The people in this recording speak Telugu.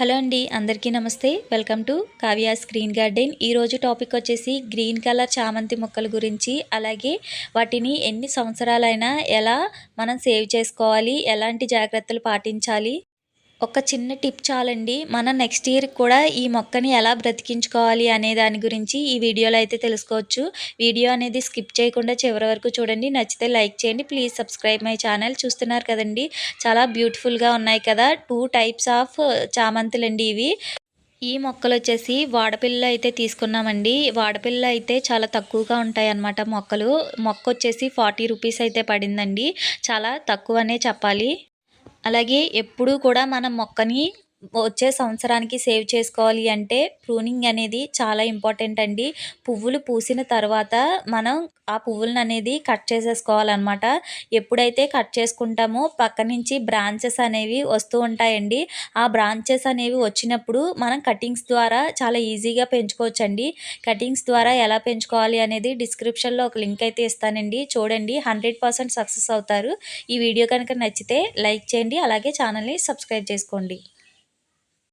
హలో అండి అందరికీ నమస్తే. Welcome to Kavya screen garden. ఈరోజు టాపిక్ వచ్చేసి గ్రీన్ కలర్ చామంతి మొక్కల గురించి అలాగే వాటిని ఎన్ని సంవత్సరాలైనా ఎలా మనం సేవ్ చేసుకోవాలి ఎలాంటి జాగ్రత్తలు పాటించాలి ఒక చిన్న టిప్ చాలండి. మనం నెక్స్ట్ ఇయర్ కూడా ఈ మొక్కని ఎలా బ్రతికించుకోవాలి అనే దాని గురించి ఈ వీడియోలో అయితే తెలుసుకోవచ్చు. వీడియో అనేది స్కిప్ చేయకుండా చివరి వరకు చూడండి. నచ్చితే లైక్ చేయండి. Please subscribe my channel. చూస్తున్నారు కదండి. చాలా బ్యూటిఫుల్గా ఉన్నాయి కదా. టూ టైప్స్ ఆఫ్ చామంతులండి ఇవి. ఈ మొక్కలు వచ్చేసి వాడపిల్ల అయితే తీసుకున్నామండి. వాడపిల్ల అయితే చాలా తక్కువగా ఉంటాయి అన్నమాట మొక్కలు. మొక్క వచ్చేసి ఫార్టీ రూపీస్ అయితే పడిందండి. చాలా తక్కువనే చెప్పాలి. అలాగే ఎప్పుడూ కూడా మనం మొక్కని వచ్చే సంవత్సరానికి సేవ్ చేసుకోవాలి అంటే ప్రూనింగ్ అనేది చాలా ఇంపార్టెంట్ అండి. పువ్వులు పూసిన తర్వాత మనం ఆ పువ్వులను అనేది కట్ చేసేసుకోవాలన్నమాట. ఎప్పుడైతే కట్ చేసుకుంటామో పక్క నుంచి బ్రాంచెస్ అనేవి వస్తూ ఉంటాయండి. ఆ బ్రాంచెస్ అనేవి వచ్చినప్పుడు మనం కటింగ్స్ ద్వారా చాలా ఈజీగా పెంచుకోవచ్చండి. కటింగ్స్ ద్వారా ఎలా పెంచుకోవాలి అనేది డిస్క్రిప్షన్లో ఒక లింక్ అయితే ఇస్తానండి. చూడండి హండ్రెడ్ పర్సెంట్ సక్సెస్ అవుతారు. ఈ వీడియో కనుక నచ్చితే లైక్ చేయండి అలాగే ఛానల్ని సబ్స్క్రైబ్ చేసుకోండి.